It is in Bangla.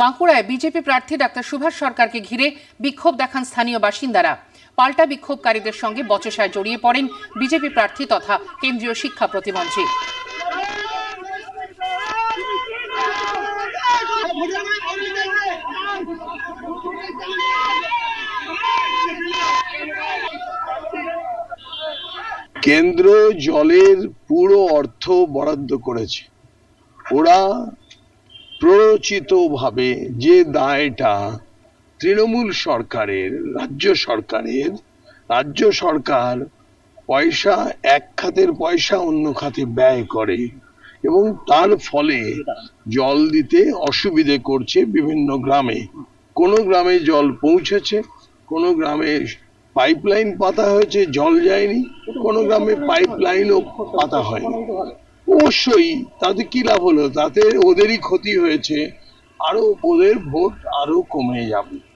বাঁকুড়ায় বিজেপি প্রার্থী ডাক্তার সুভাষ সরকারকে ঘিরে বিক্ষোভ দেখান স্থানীয় বাসিন্দারা। পাল্টা বিক্ষোভকারীদের সঙ্গে বচসায় জড়িয়ে পড়েন বিজেপি প্রার্থী তথা কেন্দ্রীয় শিক্ষা প্রতিমন্ত্রী। কেন্দ্র জলের পুরো অর্থ বরাদ্দ করেছে। ওরা প্ররোচিতভাবে যে দায়টা তৃণমূল সরকারের, রাজ্য সরকারের, রাজ্য সরকার পয়সা এক খাতের পয়সা অন্য খাতে ব্যয় করে এবং তার ফলে জল দিতে অসুবিধে করছে বিভিন্ন গ্রামে। কোনো গ্রামে জল পৌঁছেছে, কোনো গ্রামে পাইপলাইন পাতা হয়েছে, জল যায়নি, কোনো গ্রামে পাইপলাইনও পাতা হয়নি। অবশ্যই, তাতে কি লাভ হলো? তাতে ওদেরই ক্ষতি হয়েছে, আরও ওদের ভোট আরও কমে যাবে।